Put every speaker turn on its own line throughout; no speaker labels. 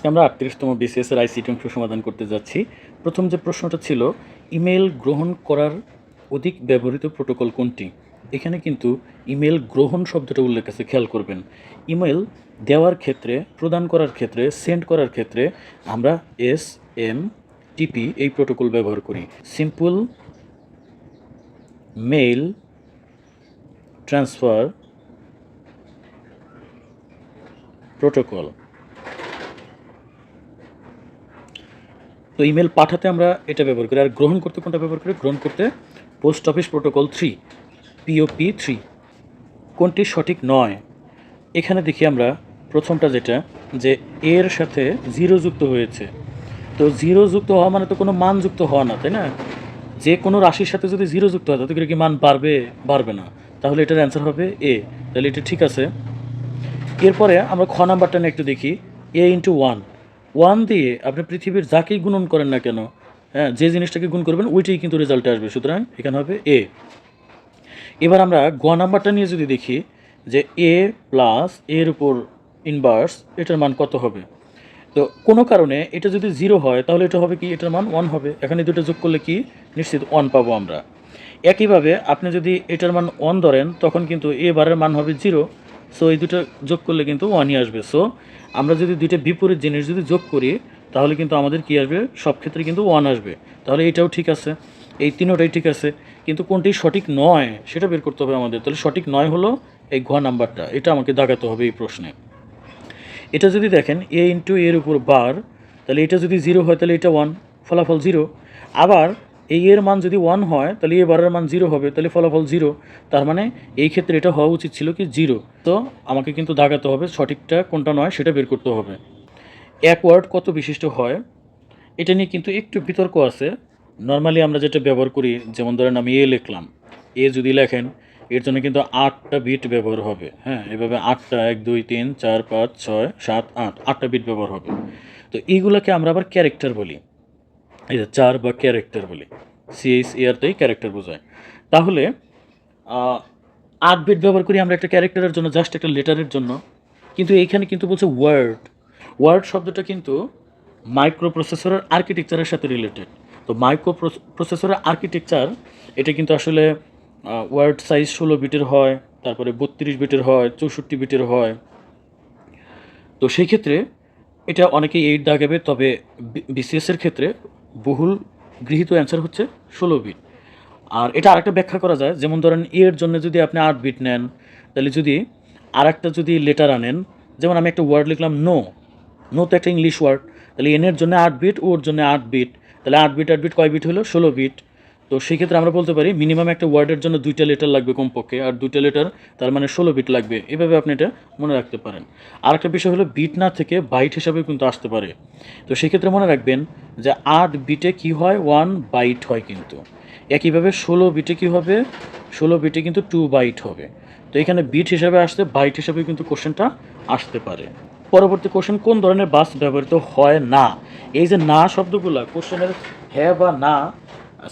আজকে আমরা আটত্রিশতম বিসিএস এর আইসিটি অংশ সমাধান করতে যাচ্ছি। প্রথম যে প্রশ্নটা ছিল, ইমেল গ্রহণ করার অধিক ব্যবহৃত প্রোটোকল কোনটি? এখানে কিন্তু ইমেল গ্রহণ শব্দটা উল্লেখ আছে, খেয়াল করবেন। ইমেল দেওয়ার ক্ষেত্রে, প্রদান করার ক্ষেত্রে, সেন্ড করার ক্ষেত্রে আমরা এস এম টিপি এই প্রোটোকল ব্যবহার করি। Simple mail transfer protocol. তো ইমেল পাঠাতে আমরা এটা ব্যবহার করি। আর গ্রহণ করতে কোনটা ব্যবহার করি? গ্রহণ করতে post office protocol three POP three কোনটি সঠিক নয়। এখানে দেখি আমরা প্রথমটা যেটা, যে এর সাথে জিরো যুক্ত হয়েছে। তো জিরো যুক্ত হওয়া মানে তো কোনো মান যুক্ত হওয়া না, তাই না? যে কোনো রাশির সাথে যদি জিরো যুক্ত হয়, তাতে কি মান বাড়বে? বাড়বে না। তাহলে এটার অ্যান্সার হবে এ তাহলে এটা ঠিক আছে। এরপরে আমরা খ নাম্বারটা নিয়ে একটু দেখি। এ ইন্টু ওয়ান ওয়ান দিয়ে আপনি পৃথিবীর যাকেই গুণন করেন না কেন হ্যাঁ যে জিনিসটাকে গুণ করবেন, ওইটাই কিন্তু রেজাল্টে আসবে। সুতরাং এখানে হবে এ এবার আমরা গ নাম্বারটা নিয়ে যদি দেখি, যে এ প্লাস এর উপর ইনভার্স এটার মান কত হবে? তো কোনো কারণে এটা যদি জিরো হয়, তাহলে এটা হবে কি? এটার মান ওয়ান হবে। এখানে দুটো যোগ করলে কি? নিশ্চিত ওয়ান পাবো আমরা। একইভাবে আপনি যদি এটার মান ওয়ান ধরেন, তখন কিন্তু এ বারের মান হবে জিরো সো এই দুটো যোগ করলে কিন্তু ওয়ানই আসবে। সো আমরা যদি দুইটা বিপরীত জিনিস যদি যোগ করি, তাহলে কিন্তু আমাদের কি আসবে? সব ক্ষেত্রে কিন্তু ওয়ান আসবে। তাহলে এটাও ঠিক আছে। এই তিনোটাই ঠিক আছে। কিন্তু কোনটি সঠিক নয়, সেটা বের করতে হবে আমাদের। তাহলে সঠিক নয় হলো এই ঘ নাম্বারটা। এটা আমাকে দাগাতে হবে এই প্রশ্নে। এটা যদি দেখেন এ ইন্টু এর উপর বার তাহলে এটা যদি জিরো হয়, তাহলে এটা ওয়ান ফলাফল জিরো আবার এই এর মান যদি ওয়ান হয়, তাহলে এ বারের মান জিরো হবে, তাহলে ফলাফল জিরো তার মানে এই ক্ষেত্রে এটা হওয়া উচিত ছিল কি জিরো তো আমাকে কিন্তু দাগাতে হবে সঠিকটা কোনটা নয়, সেটা বের করতে হবে। এক ওয়ার্ড কত বিশিষ্ট হয়, এটা নিয়ে কিন্তু একটু বিতর্ক আছে। নর্মালি আমরা যেটা ব্যবহার করি, যেমন ধরেন আমি এ লিখলাম। এ যদি লেখেন, এর জন্য কিন্তু আটটা বিট ব্যবহার হবে। হ্যাঁ এভাবে আটটা, এক, দুই, তিন, চার, পাঁচ, ছয়, সাত, আট, আটটা বিট ব্যবহার হবে। তো এইগুলোকে আমরা আবার ক্যারেক্টার বলি। যে চার বা ক্যারেক্টার বলি সিএইচ এয়ারটাই ক্যারেক্টার বোঝায়। তাহলে আট বিট ব্যবহার করি আমরা একটা ক্যারেক্টারের জন্য জাস্ট একটা লেটারের জন্য। কিন্তু এইখানে কিন্তু বলছে ওয়ার্ড ওয়ার্ড শব্দটা কিন্তু মাইক্রো প্রসেসরের আর্কিটেকচারের সাথে রিলেটেড তো মাইক্রো প্রসেসরের আর্কিটেকচার এটা কিন্তু আসলে ওয়ার্ড সাইজ ষোলো বিটের হয়, তারপরে বত্রিশ বিটের হয়, চৌষট্টি বিটের হয়। তো সেই ক্ষেত্রে, এটা অনেকেই এইট দাগাবে তবে বিসিএসের ক্ষেত্রে বহুল গৃহীত অ্যান্সার হচ্ছে ষোলো বিট আর এটা আরেকটা ব্যাখ্যা করা যায়, যেমন ধরেন এর জন্য যদি আপনি আট বিট নেন, তাহলে যদি আর একটা যদি লেটার আনেন, যেমন আমি একটা ওয়ার্ড লিখলাম নো নো তো একটা ইংলিশ ওয়ার্ড তাহলে এনের জন্য আট বিট ওর জন্য আট বিট তাহলে আট বিট আট বিট কয় বিট হলো? ষোলো বিট তো সেই ক্ষেত্রে আমরা বলতে পারি মিনিমাম একটা ওয়ার্ডের জন্য দুইটা লেটার লাগবে কমপক্ষে, আর দুইটা লেটার তার মানে ষোলো বিট লাগবে। এভাবে আপনি এটা মনে রাখতে পারেন। আর একটা বিষয় হলো বিট না থেকে বাইট হিসাবে কিন্তু আসতে পারে। তো সেক্ষেত্রে মনে রাখবেন যে আট বিটে কি হয়? ওয়ান বাইট হয় কিন্তু। একইভাবে ষোলো বিটে কি হবে? ষোলো বিটে কিন্তু টু বাইট হবে। তো এখানে বিট হিসাবে আসতে বাইট হিসাবে কিন্তু কোশ্চেনটা আসতে পারে। পরবর্তী কোশ্চেন কোন ধরনের বাস ব্যবহৃত হয় না? এই যে না শব্দগুলা কোশ্চেনের হ্যাঁ বা না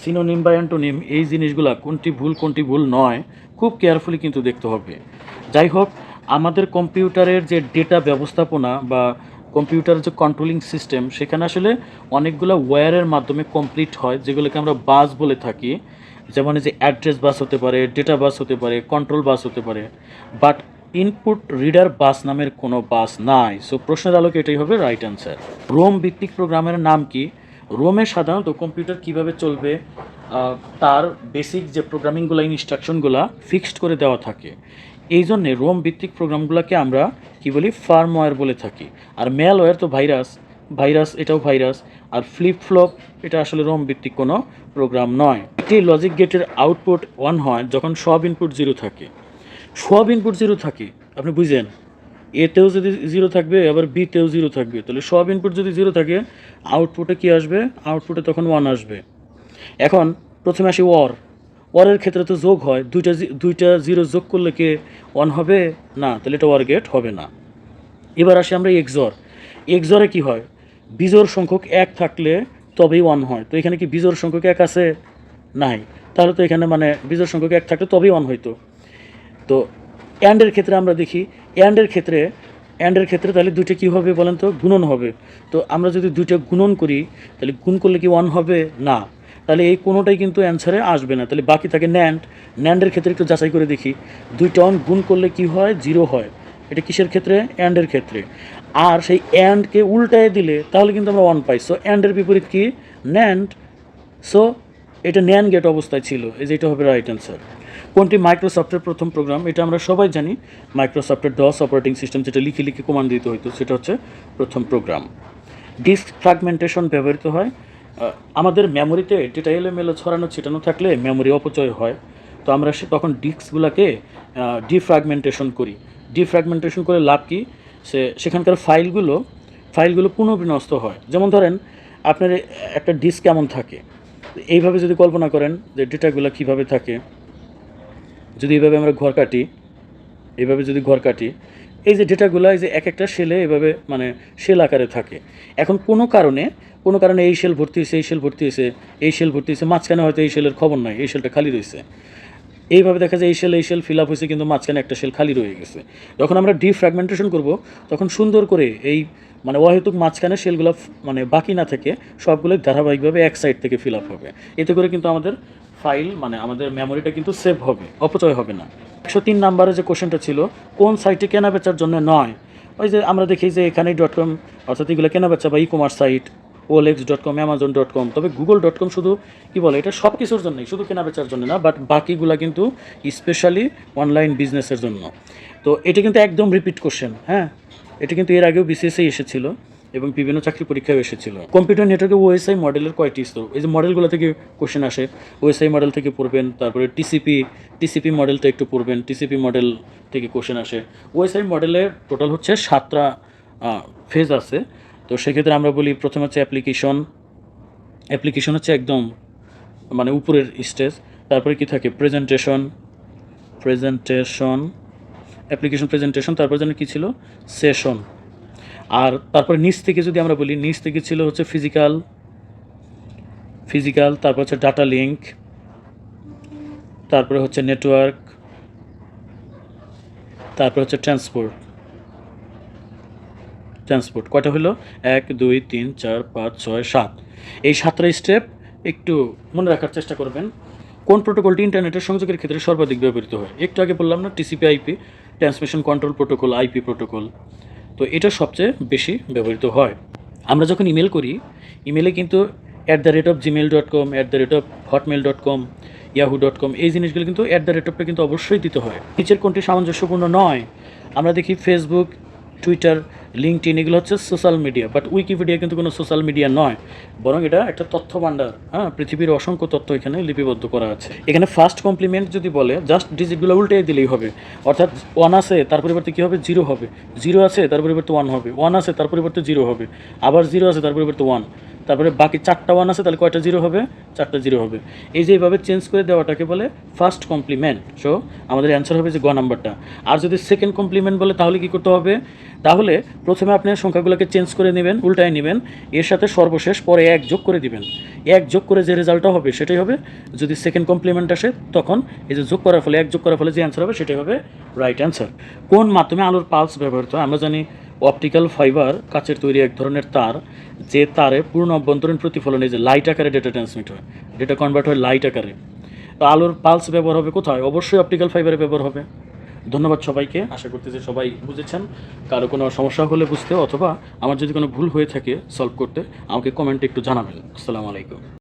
সিনোনিম বা অ্যান্টোনিম এই জিনিসগুলা কোনটি ভুল কোনটি ভুল নয়, খুব কেয়ারফুলি কিন্তু দেখতে হবে। যাই হোক, আমাদের কম্পিউটারের যে ডেটা ব্যবস্থাপনা বা কম্পিউটারের যে কন্ট্রোলিং সিস্টেম সেখানে আসলে অনেকগুলো ওয়্যারের মাধ্যমে কমপ্লিট হয়, যেগুলোকে আমরা বাস বলে থাকি। যেমন যে অ্যাড্রেস বাস হতে পারে ডেটা বাস হতে পারে কন্ট্রোল বাস হতে পারে। বাট ইনপুট রিডার বাস নামের কোনো বাস নাই। সো প্রশ্নের আলোকে এটাই হবে রাইট অ্যান্সার রোম ভিত্তিক প্রোগ্রামের নাম কি? রোমে সাধারণত কম্পিউটার কীভাবে চলবে তার বেসিক যে প্রোগ্রামিংগুলো ইনস্ট্রাকশনগুলো ফিক্সড করে দেওয়া থাকে। এই জন্যে রোম ভিত্তিক প্রোগ্রামগুলোকে আমরা কি বলি ফার্মওয়্যার বলে থাকি। আর ম্যালওয়্যার তো ভাইরাস ভাইরাস এটাও ভাইরাস আর ফ্লিপ ফ্লপ এটা আসলে রোম ভিত্তিক কোনো প্রোগ্রাম নয়। একটি লজিক গেটের আউটপুট ওয়ান হয়, যখন সব ইনপুট জিরো থাকে। সব ইনপুট জিরো থাকে, আপনি বুঝেন? এতেও যদি জিরো থাকবে, আবার বিতেও জিরো থাকবে। তাহলে সব ইনপুট যদি জিরো থাকে আউটপুটে কি আসবে? আউটপুটে তখন ওয়ান আসবে। এখন প্রথমে আসি ওয়ার ওয়ারের ক্ষেত্রে তো যোগ হয়। দুইটা দুইটা জিরো যোগ করলে কি ওয়ান হবে? না, তাহলে এটা ওয়ার গেট হবে না। এবার আসি আমরা এক্সর এক্সরে কি হয়? বিজোড় সংখ্যক এক থাকলে তবেই ওয়ান হয়। তো এখানে কি বিজোড় সংখ্যক এক আছে? নাই। তাহলে তো এখানে মানে বিজোড় সংখ্যক এক থাকলে তবেই ওয়ান হইতো। তো অ্যান্ডের ক্ষেত্রে আমরা দেখি অ্যান্ডের ক্ষেত্রে অ্যান্ডের ক্ষেত্রে তাহলে দুইটা কী হবে বলেন তো? গুণন হবে। তো আমরা যদি দুইটা গুণন করি, তাহলে গুণ করলে কি ওয়ান হবে? না। তাহলে এই কোনোটাই কিন্তু অ্যান্সারে আসবে না। তাহলে বাকি থাকে ন্যান্ড ন্যান্ডের ক্ষেত্রে একটু যাচাই করে দেখি। দুইটা অন গুণ করলে কি হয়? জিরো হয়। এটা কিসের ক্ষেত্রে? অ্যান্ডের ক্ষেত্রে। আর সেই অ্যান্ডকে উল্টায় দিলে, তাহলে কিন্তু আমরা ওয়ান পাই। সো অ্যান্ডের বিপরীত কি? ন্যান্ড সো এটা ন্যান গেট অবস্থায় ছিল। এই যে এটা হবে রাইট অ্যান্সার কোনটি মাইক্রোসফটের প্রথম প্রোগ্রাম, এটা আমরা সবাই জানি। মাইক্রোসফটের ডস অপারেটিং সিস্টেম যেটা লিখে লিখে কমান্ড দিতে হতো সেটা হচ্ছে প্রথম প্রোগ্রাম। ডিস্ক ফ্র্যাগমেন্টেশন ব্যবহৃত হয়। আমাদের মেমোরিতে ডেটা এলোমেলো ছড়ানো, ছিটানো থাকলে মেমোরি অপচয় হয়। তো আমরা সে তখন ডিস্কগুলোকে ডিফ্র্যাগমেন্টেশন করি। ডিফ্র্যাগমেন্টেশন করে লাভ কি? সে, সেখানকার ফাইলগুলো ফাইলগুলো পুনর্বিন্যস্ত হয়। যেমন ধরেন, আপনার একটা ডিস্ক কেমন থাকে? এইভাবে যদি কল্পনা করেন যে ডেটাগুলো কীভাবে থাকে। যদি এইভাবে আমরা ঘর কাটি এইভাবে যদি ঘর কাটি, এই যে ডেটাগুলো, এই যে এক একটা শেলে এভাবে মানে শেল আকারে থাকে। এখন কোনো কারণে কোনো কারণে এই শেল ভর্তি হয়েছে, এই শেল ভর্তি হয়েছে, এই শেল ভর্তি হয়েছে, মাঝখানে হয়তো এই শেলের খবর নাই, এই শেলটা খালি রয়েছে। এইভাবে দেখা যায় এই শেল এই শেল ফিল আপ হয়েছে, কিন্তু মাঝখানে একটা শেল খালি রয়ে গেছে। যখন আমরা ডিফ্র্যাগমেন্টেশন করব, তখন সুন্দর করে এই মানে অহেতুক মাঝখানে শেলগুলো ফ- মানে বাকি না থেকে সবগুলো ধারাবাহিকভাবে এক সাইড থেকে ফিল আপ হবে। এতে করে কিন্তু আমাদের ফাইল মানে আমাদের মেমোরিটা কিন্তু সেভ হবে, অপচয় হবে না। একশো তিন নাম্বারে যে কোশ্চেনটা ছিল, কোন সাইটে কেনা বেচার জন্য নয়? ওই যে আমরা দেখি যে এখানেই ডট কম অর্থাৎ এগুলো কেনা বেচা বা e commerce site OLX dot com Amazon dot com তবে গুগল ডট কম শুধু কী বলে, এটা সব কিছুর জন্যই, শুধু কেনা বেচার জন্য না বাট বাকিগুলা কিন্তু স্পেশালি অনলাইন বিজনেসের জন্য। তো এটা কিন্তু একদম রিপিট কোশ্চেন হ্যাঁ? এটা কিন্তু এর আগেও বিসিএসএ এসেছিল এবং বিভিন্ন চাকরি পরীক্ষায় এসেছিল। কম্পিউটার নেটওয়ার্কে ওএসআই মডেলের কয়টি স্তর? এই যে মডেলগুলো থেকে কোশ্চেন আসে ওএসআই মডেল থেকে পড়বেন, তারপরে টিসিপি টিসিপি মডেলটা একটু পড়বেন টিসিপি মডেল থেকে কোশ্চেন আসে। ওএসআই মডেলের টোটাল হচ্ছে সাতটা ফেজ আছে। তো সেক্ষেত্রে আমরা বলি প্রথম হচ্ছে অ্যাপ্লিকেশন অ্যাপ্লিকেশন হচ্ছে একদম মানে উপরের স্টেজ তারপরে কি থাকে? প্রেজেন্টেশন প্রেজেন্টেশন অ্যাপ্লিকেশন প্রেজেন্টেশন, তারপর যেন কী ছিল? সেশন। আর তারপরে নিচ থেকে যদি আমরা বলি, নিচ থেকে ছিল হচ্ছে ফিজিক্যাল ফিজিক্যাল, তারপর হচ্ছে ডাটা লিঙ্ক, তারপরে হচ্ছে নেটওয়ার্ক, তারপর হচ্ছে ট্রান্সপোর্ট। ট্রান্সপোর্ট। কয়টা হলো? এক, দুই, তিন, চার, পাঁচ, ছয়, সাত। এই সাতটা স্টেপ একটু মনে রাখার চেষ্টা করবেন। কোন প্রোটোকলটি ইন্টারনেটের সংযোগের ক্ষেত্রে সর্বাধিক ব্যবহৃত হয়? একটু আগে বললাম না TCP IP transmission control protocol IP protocol, তো এটা সবচেয়ে বেশি ব্যবহৃত হয়। আমরা যখন ইমেল করি, ইমেলে কিন্তু at the rate of Gmail dot com at the rate of Hotmail dot com Yahoo dot com এই জিনিসগুলো কিন্তু অ্যাট দ্য রেট অফটা কিন্তু অবশ্যই দিতে হয়। নিচের কোনটি সামঞ্জস্যপূর্ণ নয়, আমরা দেখি ফেসবুক টুইটার লিঙ্কড এগুলো হচ্ছে সোশ্যাল মিডিয়া বাট উইকিপিডিয়া কিন্তু কোনো সোশ্যাল মিডিয়া নয়, বরং এটা একটা তথ্য ভাণ্ডার হ্যাঁ পৃথিবীর অসংখ্য তথ্য এখানে লিপিবদ্ধ করা আছে। এখানে ফার্স্ট কমপ্লিমেন্ট যদি বলে জাস্ট ডিজিটগুলো উল্টে দিলেই হবে, অর্থাৎ ওয়ান আছে, তার পরিবর্তে কী হবে? জিরো হবে। জিরো আছে, তার পরিবর্তে ওয়ান হবে। ওয়ান আছে, তার পরিবর্তে জিরো হবে। আবার জিরো আছে, তার পরিবর্তে ওয়ান তারপরে বাকি চারটা ওয়ান আছে, তাহলে কয়টা জিরো হবে? চারটা জিরো হবে। এই যে এইভাবে চেঞ্জ করে দেওয়াটাকে বলে ফার্স্ট কমপ্লিমেন্ট সো আমাদের অ্যান্সার হবে যে গ নাম্বারটা। আর যদি সেকেন্ড কমপ্লিমেন্ট বলে, তাহলে কী করতে হবে? তাহলে প্রথমে আপনি সংখ্যাগুলোকে চেঞ্জ করে নেবেন, উল্টায় নেবেন। এর সাথে সর্বশেষ পরে এক যোগ করে দিবেন। এক যোগ করে যে রেজাল্টটা হবে, সেটাই হবে যদি সেকেন্ড কমপ্লিমেন্ট আসে, তখন এই যে যোগ করার ফলে, এক যোগ করার ফলে যে অ্যান্সার হবে, সেটাই হবে রাইট অ্যান্সার কোন মাধ্যমে আলোর পালস ব্যবহৃত আমরা জানি অপটিক্যাল ফাইবার কাচের তৈরি এক ধরনের তার, যে তারে পূর্ণ অভ্যন্তরীণ প্রতিফলন এই যে লাইট আকারে ডেটা ট্রান্সমিট হয় ডেটা কনভার্ট হয় লাইট আকারে। তো আলোর পালস ব্যবহার হবে কোথায়? অবশ্যই অপটিক্যাল ফাইবারে ব্যবহার হবে। ধন্যবাদ সবাইকে। আশা করতেছি সবাই বুঝেছেন। কারও কোনো সমস্যা হলে বুঝতে অথবা আমার যদি কোনো ভুল হয়ে থাকে সলভ করতে, আমাকে কমেন্টে একটু জানাবেন। আসসালামু আলাইকুম।